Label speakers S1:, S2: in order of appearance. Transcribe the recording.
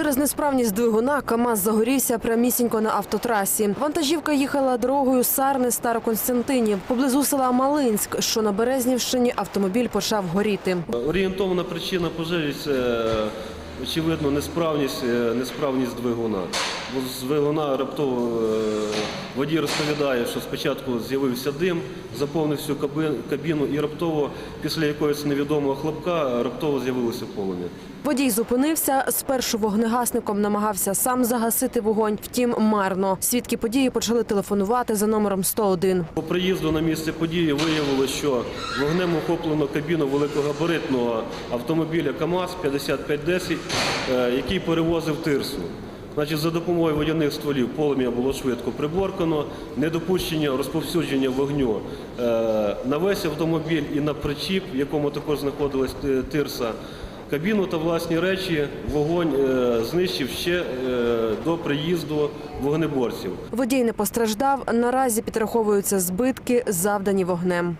S1: Через несправність двигуна КАМАЗ загорівся прямісінько на автотрасі. Вантажівка їхала дорогою Сарни Староконстантинів. Поблизу села Малинськ, що на Березнівщині, автомобіль почав горіти.
S2: Орієнтовна причина пожежі це очевидно несправність, е, несправність двигуна. Бо з двигуна раптово е, водій розповідає, що спочатку з'явився дим, заповнив всю кабіну і раптово, після якогось невідомого хлопка, раптово з'явилося полум'я.
S1: Водій зупинився. Спершу вогнегасником намагався сам загасити вогонь. Втім, марно. Свідки події почали телефонувати за номером 101.
S2: По приїзду на місце події виявилося, що вогнем охоплено кабіну великогабаритного автомобіля КАМАЗ 5510, е, який перевозив тирсу. Значить, за допомогою водяних стволів полум'я було швидко приборкано, недопущення розповсюдження вогню е, на весь автомобіль і на причіп, в якому також знаходилась тирса. Кабіну та власні речі вогонь е, знищив ще е, до приїзду вогнеборців.
S1: Водій не постраждав. Наразі підраховуються збитки, завдані вогнем.